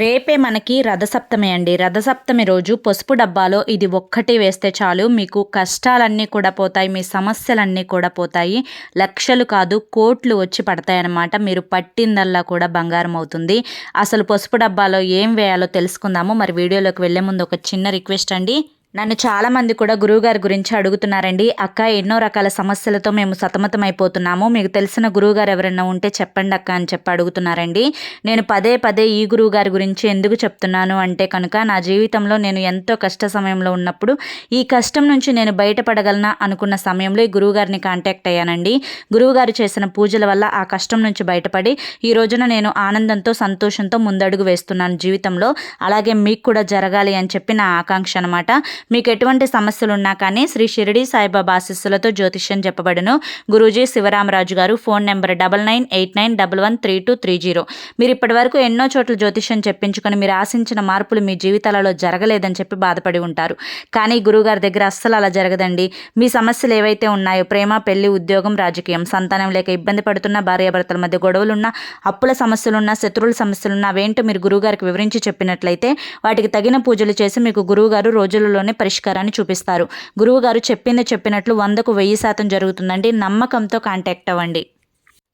రేపే మనకి రథసప్తమి అండి. రథసప్తమి రోజు పసుపు డబ్బాలో ఇది ఒక్కటి వేస్తే చాలు. మీకు కష్టాలన్నీ కూడా పోతాయి మీ సమస్యలన్నీ కూడా పోతాయి. లక్షలు కాదు కోట్లు వచ్చి పడతాయి అన్నమాట మీరు పట్టిందల్లా కూడా బంగారం అవుతుంది. అసలు పసుపు డబ్బాలో ఏం వేయాలో తెలుసుకుందాము. మరి వీడియోలోకి వెళ్ళే ముందు ఒక చిన్న రిక్వెస్ట్ అండి. నన్ను చాలామంది కూడా గురువుగారి గురించి అడుగుతున్నారండి. అక్క ఎన్నో రకాల సమస్యలతో మేము సతమతం అయిపోతున్నాము మీకు తెలిసిన గురువుగారు ఎవరైనా ఉంటే చెప్పండి అక్క అని చెప్పి అడుగుతున్నారండి. నేను పదే పదే ఈ గురువుగారి గురించి ఎందుకు చెప్తున్నాను అంటే కనుక నా జీవితంలో నేను ఎంతో కష్ట సమయంలో ఉన్నప్పుడు ఈ కష్టం నుంచి నేను బయటపడగలనా అనుకున్న సమయంలో ఈ గురువుగారిని కాంటాక్ట్ అయ్యానండి. గురువుగారు చేసిన పూజల వల్ల ఆ కష్టం నుంచి బయటపడి ఈ రోజున నేను ఆనందంతో సంతోషంతో ముందడుగు వేస్తున్నాను జీవితంలో. అలాగే మీకు కూడా జరగాలి అని చెప్పి నా ఆకాంక్ష అనమాట మీకు ఎటువంటి సమస్యలు ఉన్నా కానీ శ్రీ షిరిడి సాయిబాబా ఆశీస్సులతో జ్యోతిష్యం చెప్పబడును. గురూజీ శివరామరాజు గారు phone number double nine eight nine double one three two three zero. మీరు ఇప్పటివరకు ఎన్నో చోట్ల జ్యోతిష్యం చెప్పించుకొని మీరు ఆశించిన మార్పులు మీ జీవితాలలో జరగలేదని చెప్పి బాధపడి ఉంటారు. కానీ గురువుగారి దగ్గర అస్సలు అలా జరగదండి. మీ సమస్యలు ఏవైతే ఉన్నాయో ప్రేమ పెళ్ళి ఉద్యోగం రాజకీయం సంతానం లేక ఇబ్బంది పడుతున్న భార్యాభర్తల మధ్య గొడవలున్నా అప్పుల సమస్యలున్నా శత్రువుల సమస్యలున్నా అవేంటో మీరు గురువుగారికి వివరించి చెప్పినట్లయితే వాటికి తగిన పూజలు చేసి మీకు గురువుగారు రోజులలోనే పరిష్కారాన్ని చూపిస్తారు. గురువుగారు చెప్పింది చెప్పినట్లు వందకు వెయ్యి శాతం జరుగుతుందండి. నమ్మకంతో కాంటాక్ట్ అవ్వండి.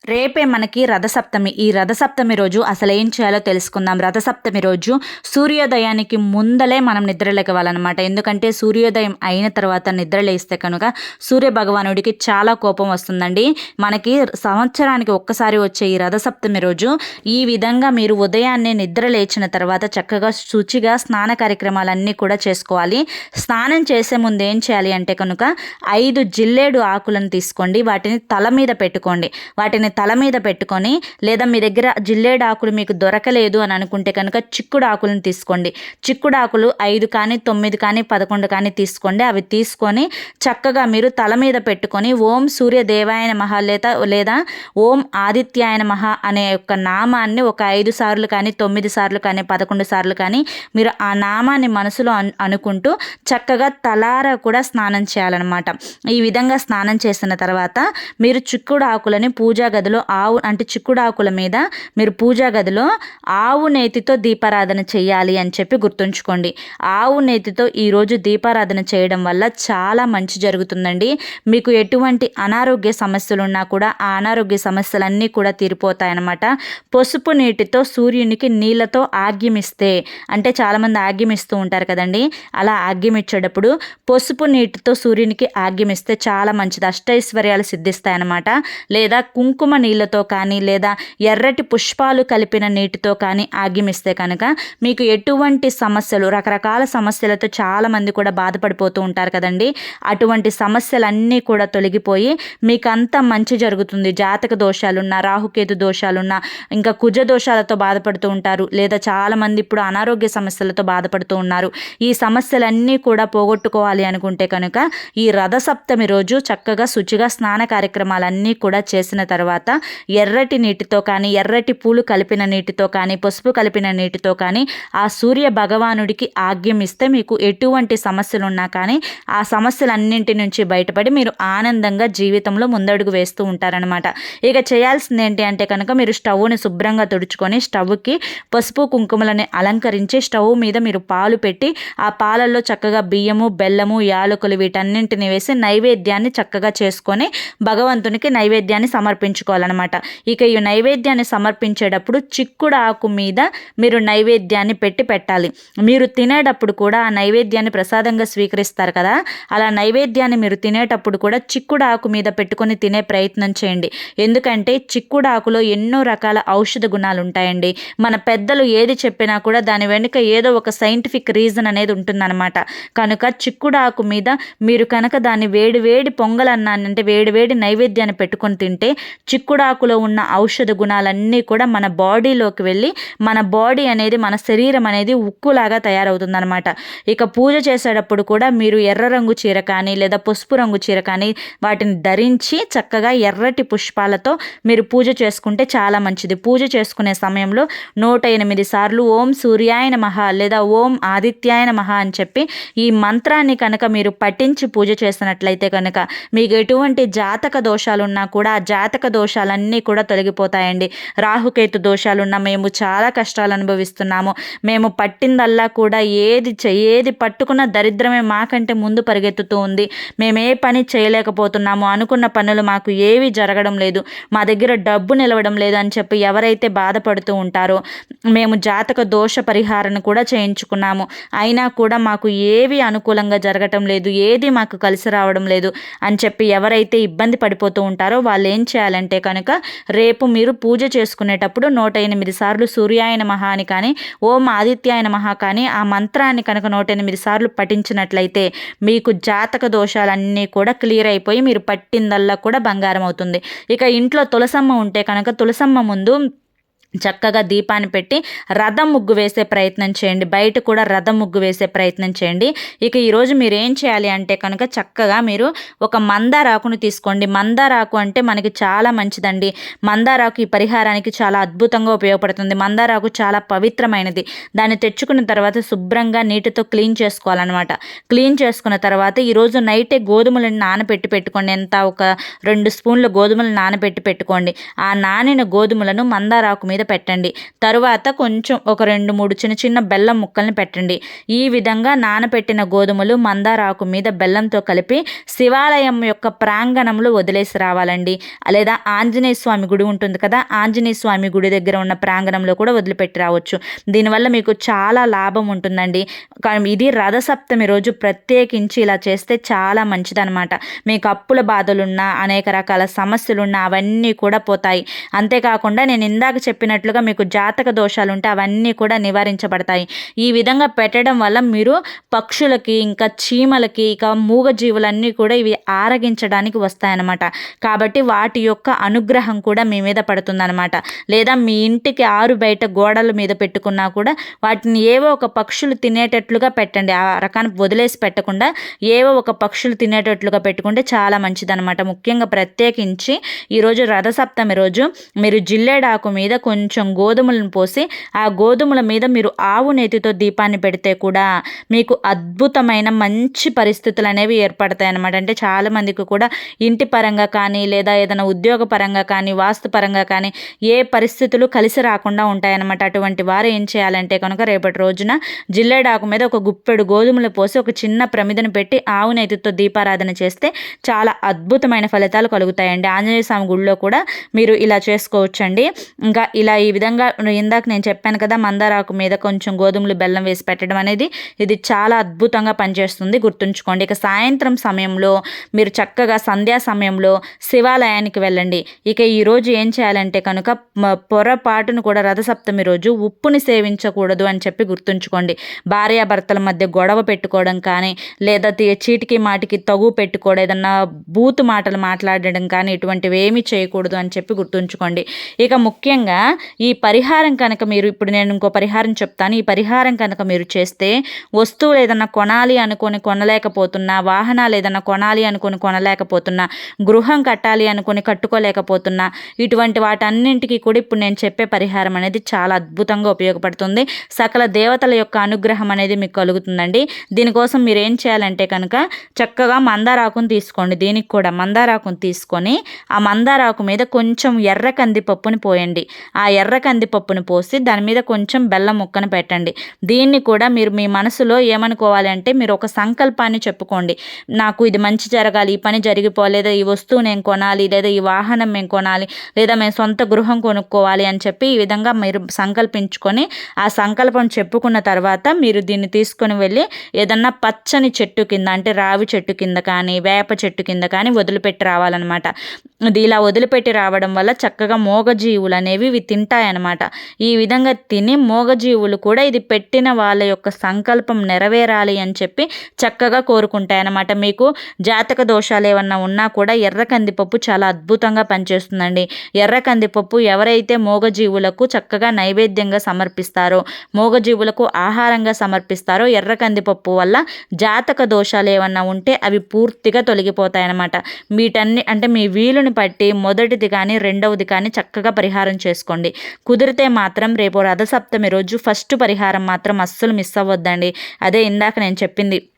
రేపే మనకి రథసప్తమి. ఈ రథసప్తమి రోజు అసలు ఏం చేయాలో తెలుసుకుందాం. రథసప్తమి రోజు సూర్యోదయానికి ముందలే మనం నిద్రలేకవాలన్నమాట ఎందుకంటే సూర్యోదయం అయిన తర్వాత నిద్రలేస్తే కనుక సూర్య భగవానుడికి చాలా కోపం వస్తుందండి. మనకి సంవత్సరానికి ఒక్కసారి వచ్చే ఈ రథసప్తమి రోజు ఈ విధంగా మీరు ఉదయాన్నే నిద్ర లేచిన తర్వాత చక్కగా శుచిగా స్నాన కార్యక్రమాలన్నీ కూడా చేసుకోవాలి. స్నానం చేసే ముందు ఏం చేయాలి అంటే కనుక ఐదు జిల్లేడు ఆకులను తీసుకోండి. వాటిని తల మీద పెట్టుకోండి. వాటిని తల మీద పెట్టుకొని లేదా మీ దగ్గర జిల్లేడు ఆకులు మీకు దొరకలేదు అని అనుకుంటే కనుక చిక్కుడు ఆకులను తీసుకోండి. చిక్కుడు ఆకులు ఐదు కానీ తొమ్మిది కానీ పదకొండు కానీ తీసుకోండి. అవి తీసుకొని చక్కగా మీరు తల మీద పెట్టుకొని ఓం సూర్య దేవాయన మహా లేదా లేదా ఓం ఆదిత్యాయన మహా అనే యొక్క నామాన్ని ఒక ఐదు సార్లు కానీ తొమ్మిది సార్లు కానీ పదకొండు సార్లు కానీ మీరు ఆ నామాన్ని మనసులో అనుకుంటూ చక్కగా తలార కూడా స్నానం చేయాలన్నమాట. ఈ విధంగా స్నానం చేసిన తర్వాత మీరు చిక్కుడు ఆకులని పూజా గదిలో ఆవు అంటే చిక్కుడాకుల మీద మీరు పూజా గదిలో ఆవు నేతితో దీపారాధన చేయాలి అని చెప్పి గుర్తుంచుకోండి. ఆవు నేతితో ఈరోజు దీపారాధన చేయడం వల్ల చాలా మంచి జరుగుతుందండి. మీకు ఎటువంటి అనారోగ్య సమస్యలు ఉన్నా కూడా ఆ అనారోగ్య సమస్యలన్నీ కూడా తీరిపోతాయన్నమాట. పసుపు నీటితో సూర్యునికి నీళ్ళతో ఆగ్యమిస్తే అంటే చాలామంది ఆగ్యమిస్తూ ఉంటారు కదండి అలా ఆగ్యమిచ్చేటప్పుడు పసుపు నీటితో సూర్యునికి ఆగ్యమిస్తే చాలా మంచిది. అష్టైశ్వర్యాలు సిద్ధిస్తాయన్నమాట. లేదా కుంకుమ కుంకుమ నీళ్ళతో కానీ లేదా ఎర్రటి పుష్పాలు కలిపిన నీటితో కానీ ఆగిమిస్తే కనుక మీకు ఎటువంటి సమస్యలు రకరకాల సమస్యలతో చాలామంది కూడా బాధపడిపోతూ ఉంటారు కదండి. అటువంటి సమస్యలన్నీ కూడా తొలగిపోయి మీకు అంత మంచి జరుగుతుంది. జాతక దోషాలున్నా రాహుకేతు దోషాలున్నా ఇంకా కుజ దోషాలతో బాధపడుతూ ఉంటారు. లేదా చాలామంది ఇప్పుడు అనారోగ్య సమస్యలతో బాధపడుతూ ఉన్నారు. ఈ సమస్యలన్నీ కూడా పోగొట్టుకోవాలి అనుకుంటే కనుక ఈ రథసప్తమి రోజు చక్కగా శుచిగా స్నాన కార్యక్రమాలన్నీ కూడా చేసిన తర్వాత తర్వాత ఎర్రటి నీటితో కానీ ఎర్రటి పూలు కలిపిన నీటితో కానీ పసుపు కలిపిన నీటితో కానీ ఆ సూర్య భగవానుడికి ఆగ్యం ఇస్తే మీకు ఎటువంటి సమస్యలు ఉన్నా కానీ ఆ సమస్యలన్నింటి నుంచి బయటపడి మీరు ఆనందంగా జీవితంలో ముందడుగు వేస్తూ ఉంటారనమాట ఇక చేయాల్సింది ఏంటి అంటే కనుక మీరు స్టవ్ని శుభ్రంగా తుడుచుకొని స్టవ్కి పసుపు కుంకుమలని అలంకరించి స్టవ్ మీద మీరు పాలు పెట్టి ఆ పాలల్లో చక్కగా బియ్యము బెల్లము యాలకులు వీటన్నింటిని వేసి నైవేద్యాన్ని చక్కగా చేసుకొని భగవంతునికి నైవేద్యాన్ని సమర్పించుకోవాలి చేసుకోవాలన్నమాట ఇక ఈ నైవేద్యాన్ని సమర్పించేటప్పుడు చిక్కుడు ఆకు మీద మీరు నైవేద్యాన్ని పెట్టి పెట్టాలి. మీరు తినేటప్పుడు కూడా ఆ నైవేద్యాన్ని ప్రసాదంగా స్వీకరిస్తారు కదా. అలా నైవేద్యాన్ని మీరు తినేటప్పుడు కూడా చిక్కుడు ఆకు మీద పెట్టుకొని తినే ప్రయత్నం చేయండి. ఎందుకంటే చిక్కుడు ఆకులో ఎన్నో రకాల ఔషధ గుణాలు ఉంటాయండి. మన పెద్దలు ఏది చెప్పినా కూడా దాని వెనుక ఏదో ఒక సైంటిఫిక్ రీజన్ అనేది ఉంటుందన్నమాట. కనుక చిక్కుడు ఆకు మీద మీరు కనుక దాన్ని వేడి వేడి పొంగలన్నాన్ని అంటే వేడి వేడి నైవేద్యాన్ని పెట్టుకొని తింటే చిక్కుడాకులో ఉన్న ఔషధ గుణాలన్నీ కూడా మన బాడీలోకి వెళ్ళి మన బాడీ అనేది మన శరీరం అనేది ఉక్కులాగా తయారవుతుందనమాట ఇక పూజ చేసేటప్పుడు కూడా మీరు ఎర్ర రంగు చీర కానీ లేదా పసుపు రంగు చీర కానీ వాటిని ధరించి చక్కగా ఎర్రటి పుష్పాలతో మీరు పూజ చేసుకుంటే చాలా మంచిది. పూజ చేసుకునే సమయంలో నూట ఎనిమిది సార్లు ఓం సూర్యాయన మహా లేదా ఓం ఆదిత్యాయన మహ అని చెప్పి ఈ మంత్రాన్ని కనుక మీరు పఠించి పూజ చేసినట్లయితే కనుక మీకు ఎటువంటి జాతక దోషాలున్నా కూడా ఆ జాతక దోష దోషాలన్నీ కూడా తొలగిపోతాయండి. రాహుకేతు దోషాలున్న మేము చాలా కష్టాలు అనుభవిస్తున్నాము. మేము పట్టిందల్లా కూడా ఏది ఏది పట్టుకున్న దరిద్రమే మాకంటే ముందు పరిగెత్తుతూ ఉంది. మేము ఏ పని చేయలేకపోతున్నాము. అనుకున్న పనులు మాకు ఏవి జరగడం లేదు. మా దగ్గర డబ్బు నిలవడం లేదు అని చెప్పి ఎవరైతే బాధపడుతూ ఉంటారో మేము జాతక దోష పరిహారం కూడా చేయించుకున్నాము. అయినా కూడా మాకు ఏవి అనుకూలంగా జరగటం లేదు. ఏది మాకు కలిసి రావడం లేదు అని చెప్పి ఎవరైతే ఇబ్బంది పడిపోతూ ఉంటారో వాళ్ళు ఏం చేయాలంటే కనుక రేపు మీరు పూజ చేసుకునేటప్పుడు నూట ఎనిమిది సార్లు సూర్యాయన మహా అని కానీ ఓం ఆదిత్యాయన మహా కానీ ఆ మంత్రాన్ని కనుక నూట ఎనిమిది సార్లు పఠించినట్లయితే మీకు జాతక దోషాలన్నీ కూడా క్లియర్ అయిపోయి మీరు పట్టిందల్లా కూడా బంగారం అవుతుంది. ఇక ఇంట్లో తులసమ్మ ఉంటే కనుక తులసమ్మ ముందు చక్కగా దీపాన్ని పెట్టి రథం ముగ్గు వేసే ప్రయత్నం చేయండి. బయట కూడా రథం ముగ్గు వేసే ప్రయత్నం చేయండి. ఇక ఈరోజు మీరు ఏం చేయాలి అంటే కనుక చక్కగా మీరు ఒక మందారాకును తీసుకోండి. మందారాకు అంటే మనకి చాలా మంచిదండి. మందారాకు ఈ పరిహారానికి చాలా అద్భుతంగా ఉపయోగపడుతుంది. మందారాకు చాలా పవిత్రమైనది. దాన్ని తెచ్చుకున్న తర్వాత శుభ్రంగా నీటితో క్లీన్ చేసుకోవాలన్నమాట. క్లీన్ చేసుకున్న తర్వాత ఈరోజు నైటే గోధుమలను నానబెట్టి పెట్టుకోండి. ఎంత? ఒక రెండు స్పూన్ల గోధుమలు నానబెట్టి పెట్టుకోండి. ఆ నానిన గోధుమలను మందారాకు మీద పెట్టండి. తరువాత కొంచెం ఒక రెండు మూడు చిన్న చిన్న బెల్లం ముక్కల్ని పెట్టండి. ఈ విధంగా నానపెట్టిన గోధుమలు మందారాకు మీద బెల్లంతో కలిపి శివాలయం యొక్క ప్రాంగణంలో వదిలేసి రావాలండి. లేదా ఆంజనేయ స్వామి గుడి ఉంటుంది కదా ఆంజనేయ స్వామి గుడి దగ్గర ఉన్న ప్రాంగణంలో కూడా వదిలిపెట్టి రావచ్చు. దీనివల్ల మీకు చాలా లాభం ఉంటుందండి. ఇది రథసప్తమి రోజు ప్రత్యేకించి ఇలా చేస్తే చాలా మంచిదనమాట మీకు అప్పుల బాధలున్నా అనేక రకాల సమస్యలున్నా అవన్నీ కూడా పోతాయి. అంతేకాకుండా నేను ఇందాక చెప్పిన చెప్పినట్లుగా మీకు జాతక దోషాలు ఉంటే అవన్నీ కూడా నివారించబడతాయి. ఈ విధంగా పెట్టడం వల్ల మీరు పక్షులకి ఇంకా చీమలకి ఇక మూగజీవులన్నీ కూడా ఇవి ఆరగించడానికి వస్తాయన్నమాట. కాబట్టి వాటి యొక్క అనుగ్రహం కూడా మీ మీద పడుతుందన్నమాట. లేదా మీ ఇంటికి ఆరు బయట గోడల మీద పెట్టుకున్నా కూడా వాటిని ఏవో ఒక పక్షులు తినేటట్లుగా పెట్టండి. ఆ రకాన్ని వదిలేసి పెట్టకుండా ఏవో ఒక పక్షులు తినేటట్లుగా పెట్టుకుంటే చాలా మంచిదన్నమాట. ముఖ్యంగా ప్రత్యేకించి ఈరోజు రథసప్తమి రోజు మీరు జిల్లేడాకు మీద కొంచెం కొంచెం గోధుమలను పోసి ఆ గోధుమల మీద మీరు ఆవు నేతితో దీపాన్ని పెడితే కూడా మీకు అద్భుతమైన మంచి పరిస్థితులు అనేవి ఏర్పడతాయి అనమాట అంటే చాలామందికి కూడా ఇంటి పరంగా కానీ లేదా ఏదైనా ఉద్యోగ పరంగా కానీ వాస్తు పరంగా కానీ ఏ పరిస్థితులు కలిసి రాకుండా ఉంటాయన్నమాట అటువంటి వారు ఏం చేయాలంటే కనుక రేపటి రోజున జిల్లేడాకు మీద ఒక గుప్పెడు గోధుమలు పోసి ఒక చిన్న ప్రమిదను పెట్టి ఆవు నేతితో దీపారాధన చేస్తే చాలా అద్భుతమైన ఫలితాలు కలుగుతాయండి. ఆంజనేయ స్వామి గుడిలో కూడా మీరు ఇలా చేసుకోవచ్చండి. ఇంకా ఇలా ఇలా ఈ విధంగా ఇందాక నేను చెప్పాను కదా మందారాకు మీద కొంచెం గోధుమలు బెల్లం వేసి పెట్టడం అనేది ఇది చాలా అద్భుతంగా పనిచేస్తుంది. గుర్తుంచుకోండి. ఇక సాయంత్రం సమయంలో మీరు చక్కగా సంధ్యా సమయంలో శివాలయానికి వెళ్ళండి. ఇక ఈరోజు ఏం చేయాలంటే కనుక పొరపాటును కూడా రథసప్తమి రోజు ఉప్పుని సేవించకూడదు అని చెప్పి గుర్తుంచుకోండి. భార్యాభర్తల మధ్య గొడవ పెట్టుకోవడం కానీ లేదా చీటికి మాటికి తగు పెట్టుకోవడం ఏదన్నా బూతు మాటలు మాట్లాడడం కానీ ఇటువంటివి ఏమీ చేయకూడదు అని చెప్పి గుర్తుంచుకోండి. ఇక ముఖ్యంగా ఈ పరిహారం కనుక మీరు ఇప్పుడు నేను ఇంకో పరిహారం చెప్తాను. ఈ పరిహారం కనుక మీరు చేస్తే వస్తువులు ఏదన్నా కొనాలి అనుకొని కొనలేకపోతున్నా వాహనాలు ఏదన్నా కొనాలి అనుకొని కొనలేకపోతున్నా గృహం కట్టాలి అనుకొని కట్టుకోలేకపోతున్నా ఇటువంటి వాటన్నింటికి కూడా ఇప్పుడు నేను చెప్పే పరిహారం అనేది చాలా అద్భుతంగా ఉపయోగపడుతుంది. సకల దేవతల యొక్క అనుగ్రహం అనేది మీకు కలుగుతుందండి. దీనికోసం మీరు ఏం చేయాలంటే కనుక చక్కగా మందారాకును తీసుకోండి. దీనికి కూడా మందారాకును తీసుకొని ఆ మందారాకు మీద కొంచెం ఎర్ర కందిపప్పుని పోయండి. ఆ ఎర్ర కందిపప్పును పోసి దాని మీద కొంచెం బెల్లం ముక్కను పెట్టండి. దీన్ని కూడా మీరు మీ మనసులో ఏమనుకోవాలి అంటే మీరు ఒక సంకల్పాన్ని చెప్పుకోండి. నాకు ఇది మంచి జరగాలి ఈ పని జరిగిపోలేదా ఈ వస్తువు నేను కొనాలి లేదా ఈ వాహనం మేము కొనాలి లేదా మేము సొంత గృహం కొనుక్కోవాలి అని చెప్పి ఈ విధంగా మీరు సంకల్పించుకొని ఆ సంకల్పం చెప్పుకున్న తర్వాత మీరు దీన్ని తీసుకొని వెళ్ళి ఏదన్నా పచ్చని చెట్టు కింద అంటే రావి చెట్టు కింద కానీ వేప చెట్టు కింద కానీ వదిలిపెట్టి రావాలన్నమాట. ఇది ఇలా వదిలిపెట్టి రావడం వల్ల చక్కగా మోగజీవులు అనేవి విత్ తింటాయన్నమాట. ఈ విధంగా తిని మోగజీవులు కూడా ఇది పెట్టిన వాళ్ళ యొక్క సంకల్పం నెరవేరాలి అని చెప్పి చక్కగా కోరుకుంటాయన్నమాట. మీకు జాతక దోషాలు ఏమన్నా ఉన్నా కూడా ఎర్ర కందిపప్పు చాలా అద్భుతంగా పనిచేస్తుందండి. ఎర్ర కందిపప్పు ఎవరైతే మోగజీవులకు చక్కగా నైవేద్యంగా సమర్పిస్తారో మోగజీవులకు ఆహారంగా సమర్పిస్తారో ఎర్ర కందిపప్పు వల్ల జాతక దోషాలు ఏమన్నా ఉంటే అవి పూర్తిగా తొలగిపోతాయన్నమాట. వీటన్ని అంటే మీ వీలుని బట్టి మొదటిది కానీ రెండవది కానీ చక్కగా పరిహారం చేసుకోండి. కుదిరితే మాత్రం రేపు రథసప్తమి రోజు ఫస్ట్ పరిహారం మాత్రం అస్సలు మిస్ అవ్వద్దండి. అదే ఇందాక నేను చెప్పింది.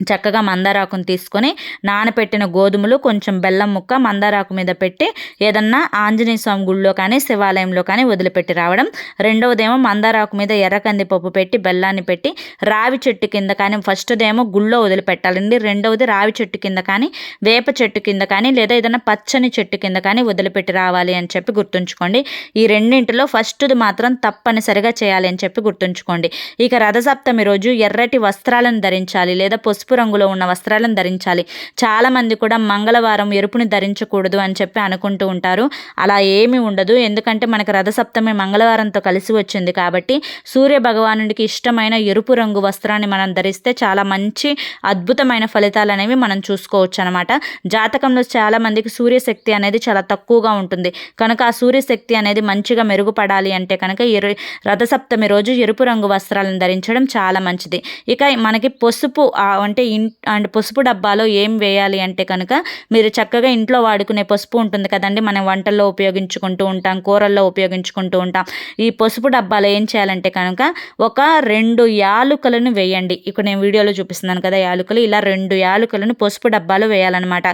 చక్కగా మందారాకును తీసుకొని నానపెట్టిన గోధుమలు కొంచెం బెల్లం ముక్క మందారాకు మీద పెట్టి ఏదన్నా ఆంజనేయ స్వామి గుళ్ళో కానీ శివాలయంలో కానీ వదిలిపెట్టి రావడం. రెండవదేమో మందారాకు మీద ఎర్ర కందిపప్పు పెట్టి బెల్లాన్ని పెట్టి రావి చెట్టు కింద కానీ ఫస్ట్దేమో గుళ్ళో వదిలిపెట్టాలండి. రెండవది రావి చెట్టు కింద కానీ వేప చెట్టు కింద కానీ లేదా ఏదైనా పచ్చని చెట్టు కింద కానీ వదిలిపెట్టి రావాలి అని చెప్పి గుర్తుంచుకోండి. ఈ రెండింటిలో ఫస్ట్ది మాత్రం తప్పనిసరిగా చేయాలి అని చెప్పి గుర్తుంచుకోండి. ఇక రథసప్తమి రోజు ఎర్రటి వస్త్రాలను ధరించాలి లేదా పసుపు రంగులో ఉన్న వస్త్రాలను ధరించాలి. చాలామంది కూడా మంగళవారం ఎరుపుని ధరించకూడదు అని చెప్పి అనుకుంటూ ఉంటారు. అలా ఏమీ ఉండదు. ఎందుకంటే మనకు రథసప్తమి మంగళవారంతో కలిసి వచ్చింది కాబట్టి సూర్య భగవానుడికి ఇష్టమైన ఎరుపు రంగు వస్త్రాన్ని మనం ధరిస్తే చాలా మంచి అద్భుతమైన ఫలితాలు అనేవి మనం చూసుకోవచ్చు అనమాట జాతకంలో చాలా మందికి సూర్యశక్తి అనేది చాలా తక్కువగా ఉంటుంది. కనుక ఆ సూర్యశక్తి అనేది మంచిగా మెరుగుపడాలి అంటే కనుక ఎరు రథసప్తమి రోజు ఎరుపు రంగు వస్త్రాలను ధరించడం చాలా మంచిది. ఇక మనకి పసుపు అంటే ఇన్ అండ్ పసుపు డబ్బాలో ఏం వేయాలి అంటే కనుక మీరు చక్కగా ఇంట్లో వాడుకునే పసుపు ఉంటుంది కదండి మనం వంటల్లో ఉపయోగించుకుంటూ ఉంటాం కూరల్లో ఉపయోగించుకుంటూ ఉంటాం. ఈ పసుపు డబ్బాలో ఏం చేయాలంటే కనుక ఒక రెండు యాలుకలను వేయండి. ఇక్కడ నేను వీడియోలో చూపిస్తున్నాను కదా యాలుకలు ఇలా రెండు యాలుకలను పసుపు డబ్బాలో వేయాలన్నమాట.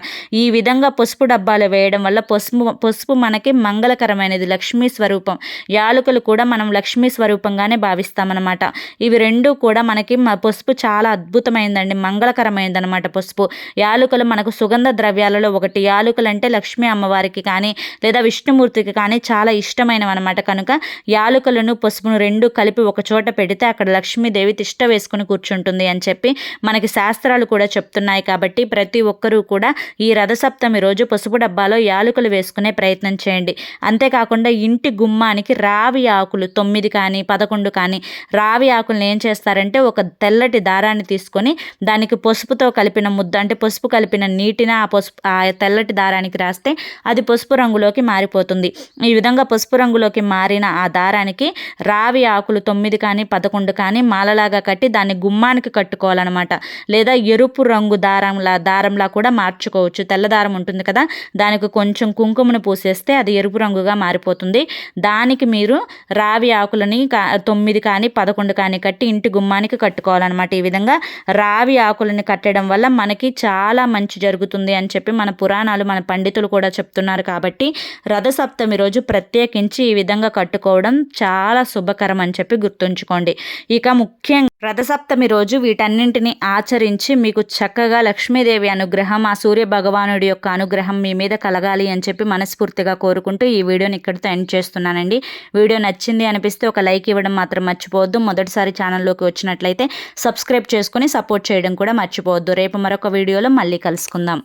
ఈ విధంగా పసుపు డబ్బాలు వేయడం వల్ల పసుపు పసుపు మనకి మంగళకరమైనది లక్ష్మీ స్వరూపం. యాలుకలు కూడా మనం లక్ష్మీ స్వరూపంగానే భావిస్తామన్నమాట. ఇవి రెండు కూడా మనకి పసుపు చాలా అద్భుతమైందండి. మంగళకరమైనదనమాట పసుపు యాలుకలు మనకు సుగంధ ద్రవ్యాలలో ఒకటి. యాలుకలు అంటే లక్ష్మీ అమ్మవారికి కానీ లేదా విష్ణుమూర్తికి కానీ చాలా ఇష్టమైనవి అనమాట కనుక యాలుకలను పసుపును రెండు కలిపి ఒక చోట పెడితే అక్కడ లక్ష్మీదేవి తిష్ట వేసుకుని కూర్చుంటుంది అని చెప్పి మనకి శాస్త్రాలు కూడా చెప్తున్నాయి. కాబట్టి ప్రతి ఒక్కరూ కూడా ఈ రథసప్తమి రోజు పసుపు డబ్బాలో యాలుకలు వేసుకునే ప్రయత్నం చేయండి. అంతేకాకుండా ఇంటి గుమ్మానికి రావి ఆకులు తొమ్మిది కానీ పదకొండు కానీ రావి ఆకులను ఏం చేస్తారంటే ఒక తెల్లటి దారాన్ని తీసుకొని దాన్ని దానికి పసుపుతో కలిపిన ముద్ద అంటే పసుపు కలిపిన నీటిని ఆ పసుపు ఆ తెల్లటి దారానికి రాస్తే అది పసుపు రంగులోకి మారిపోతుంది. ఈ విధంగా పసుపు రంగులోకి మారిన ఆ దారానికి రావి ఆకులు తొమ్మిది కానీ పదకొండు కానీ మాలలాగా కట్టి దాన్ని గుమ్మానికి కట్టుకోవాలన్నమాట. లేదా ఎరుపు రంగు దారంలా దారంలా కూడా మార్చుకోవచ్చు. తెల్ల దారం ఉంటుంది కదా దానికి కొంచెం కుంకుమను పూసేస్తే అది ఎరుపు రంగుగా మారిపోతుంది. దానికి మీరు రావి ఆకులని తొమ్మిది కానీ పదకొండు కానీ కట్టి ఇంటి గుమ్మానికి కట్టుకోవాలన్నమాట. ఈ విధంగా రావి ఆకు ఆకులని కట్టడం వల్ల మనకి చాలా మంచి జరుగుతుంది అని చెప్పి మన పురాణాలు మన పండితులు కూడా చెప్తున్నారు కాబట్టి రథసప్తమి రోజు ప్రత్యేకించి ఈ విధంగా కట్టుకోవడం చాలా శుభకరం అని చెప్పి గుర్తుంచుకోండి. ఇక ముఖ్యంగా రథసప్తమి రోజు వీటన్నింటిని ఆచరించి మీకు చక్కగా లక్ష్మీదేవి అనుగ్రహం ఆ సూర్య భగవానుడి యొక్క అనుగ్రహం మీ మీద కలగాలి అని చెప్పి మనస్ఫూర్తిగా కోరుకుంటూ ఈ వీడియోని ఇక్కడితో ఎండ్ చేస్తున్నానండి. వీడియో నచ్చింది అనిపిస్తే ఒక లైక్ ఇవ్వడం మాత్రం మర్చిపోవద్దు. మొదటిసారి ఛానల్లోకి వచ్చినట్లయితే సబ్స్క్రైబ్ చేసుకుని సపోర్ట్ చేయడం కూడా మర్చిపోవద్దు. రేపు మరొక వీడియోలో మళ్ళీ కలుసుకుందాం.